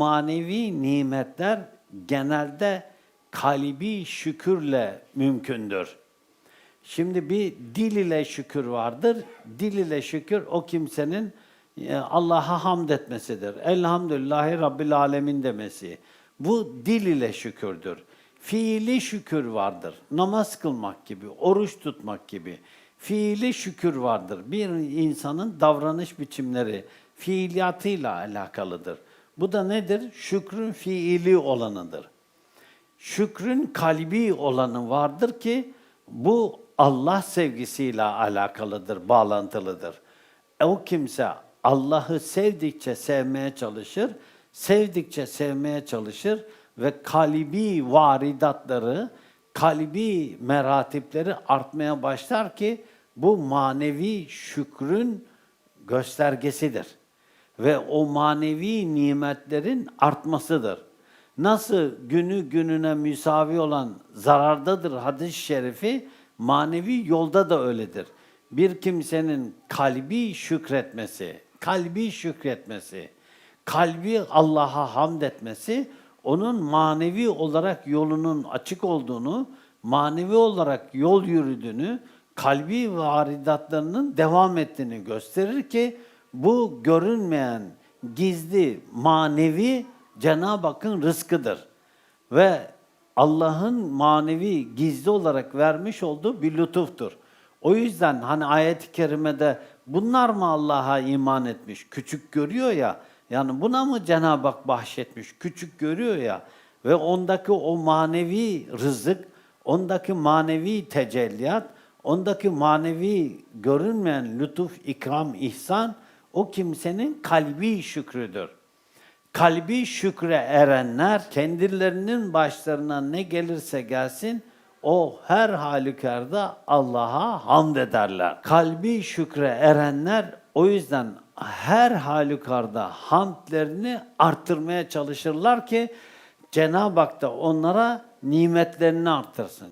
Manevi nimetler genelde kalbi şükürle mümkündür. Şimdi bir dil ile şükür vardır. Dil ile şükür o kimsenin e, Allah'a hamd etmesidir. Elhamdülillahi Rabbil Alemin demesi. Bu dil ile şükürdür. Fiili şükür vardır. Namaz kılmak gibi, oruç tutmak gibi. Fiili şükür vardır. Bir insanın davranış biçimleri fiiliyatıyla alakalıdır. Bu da nedir? Şükrün fiili olanıdır şükrün kalbi olanı vardır ki bu Allah sevgisiyle alakalıdır, bağlantılıdır. E, O kimse Allah'ı sevdikçe sevmeye çalışır, sevdikçe sevmeye çalışır ve kalbi varidatları, kalbi meratipleri artmaya başlar ki bu manevi şükrün göstergesidir ve o manevi nimetlerin artmasıdır. Nasıl günü gününe müsavi olan zarardadır hadis-i şerifi, manevi yolda da öyledir. Bir kimsenin kalbi şükretmesi, kalbi şükretmesi, kalbi Allah'a hamd etmesi, onun manevi olarak yolunun açık olduğunu, manevi olarak yol yürüdüğünü, kalbi varidatlarının devam ettiğini gösterir ki bu görünmeyen gizli manevi Cenab-ı Hakk'ın rızkıdır. Ve Allah'ın manevi gizli olarak vermiş olduğu bir lütuftur. O yüzden hani ayet-i kerimede bunlar mı Allah'a iman etmiş? Küçük görüyor ya. Yani buna mı Cenab-ı Hak bahşetmiş? Küçük görüyor ya. Ve ondaki o manevi rızık, ondaki manevi tecelliyat, ondaki manevi görünmeyen lütuf, ikram, ihsan o kimsenin kalbi şükrüdür. Kalbi şükre erenler kendilerinin başlarına ne gelirse gelsin o her halükarda Allah'a hamd ederler. Kalbi şükre erenler o yüzden her halükarda hamdlerini arttırmaya çalışırlar ki Cenab-ı Hak da onlara nimetlerini arttırsın.